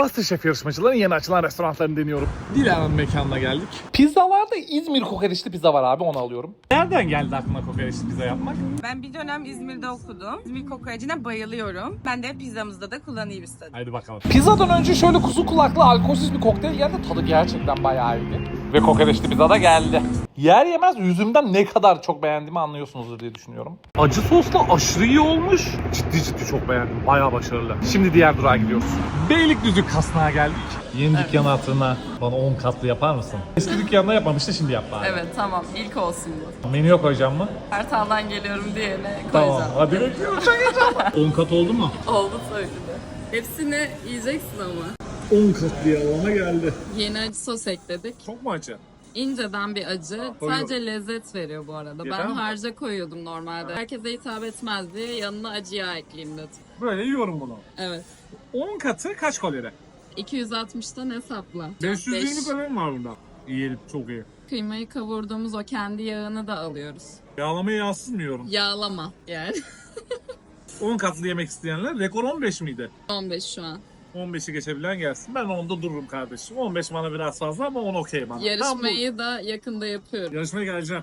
Masterchef yarışmacıların yeni açılan restoranlarını deniyorum. Dilara'nın mekanına geldik. Pizzalarda İzmir kokoreçli pizza var abi onu alıyorum. Nereden geldi aklına kokoreçli pizza yapmak? Ben bir dönem İzmir'de okudum. İzmir kokorecine bayılıyorum. Ben de pizzamızda da kullanayım istedim. Haydi bakalım. Pizzadan önce şöyle kuzu kulaklı alkolsüz bir kokteyl geldi. Tadı gerçekten bayağı iyiydi. Ve kokoreçli pizza da geldi. Yer yemez yüzümden ne kadar çok beğendiğimi anlıyorsunuzdur diye düşünüyorum. Acı sosla aşırı iyi olmuş. Ciddi ciddi çok beğendim. Bayağı başarılı. Şimdi diğer durağa gidiyoruz. Beylikdüzü Kasnağa geldik. Yeni dükkan hatırına bana 10 katlı yapar mısın? Eski dükkanda yapmamıştı şimdi yap bari. Evet tamam ilk olsun bu. Menüye koyacağım mı? Kartal'dan geliyorum diyene Tamam. koyacağım. Hadi bekliyorum. Çok heyecanlı. 10 kat oldu mu? Oldu tabii de. Hepsini yiyeceksin ama. 10 katlı yalama geldi. Yeni acı sos ekledik. Çok mu acı? İnceden bir acı. Koyuyorum. Sadece lezzet veriyor bu arada. Yeter ben mi? harca koyuyordum normalde. Herkese hitap etmez diye yanına acı yağ ekleyeyim dedim. Böyle yiyorum bunu. Evet. 10 katı kaç kalori? 260'tan hesapla. 520 Beş. kalori var bunda. İyi, çok iyi. Kıymayı kavurduğumuz o kendi yağını da alıyoruz. Yağlamayı yağsız mı yiyorum? Yağlama yani. 10 katlı yemek isteyenler rekor 15 miydi? 15 şu an. 15'i geçebilen gelsin. Ben 10'da dururum kardeşim. 15 bana biraz fazla ama 10 okey bana. Tamam, Yarışmayı da yakında yapıyorum. Yarışmaya geleceğim.